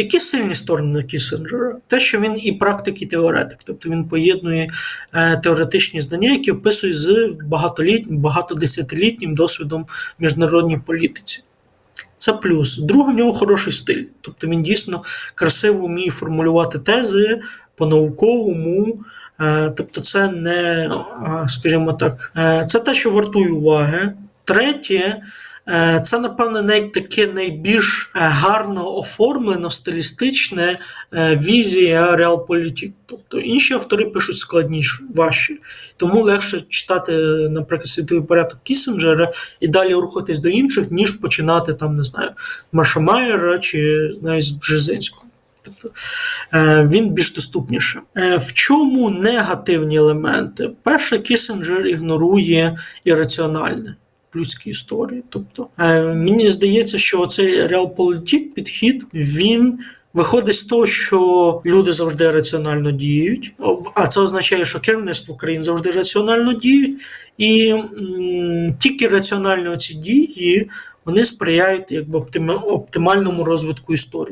які сильні сторони Кісінджера? Те, що він і практик, і теоретик, тобто він поєднує е, теоретичні знання, які описують з багатолітнім, багатодесятилітнім досвідом міжнародній політиці. Це плюс. Друге, в нього хороший стиль. Тобто він дійсно красиво вміє формулювати тези по-науковому. Е, Тобто, це не, скажімо так, е, це те, що вартує уваги. Третє, це, напевне, най- таке найбільш е, гарно оформлено, стилістичне е, візія реалполітик. Тобто інші автори пишуть складніше, важче. Тому легше читати, наприклад, світовий порядок Кісінджера і далі рухатись до інших, ніж починати там, не знаю, Маршамаєра чи навіть з Бжезинського. Тобто е, він більш доступніше. Е, в чому негативні елементи? Перше, Кісінджер ігнорує ірраціональне людській історії. Тобто, е, мені здається, що цей реалполітик підхід він. Виходить з того, що люди завжди раціонально діють, а це означає, що керівництво країн завжди раціонально діють, і м, тільки раціональні ці дії вони сприяють якби оптимальному розвитку історії.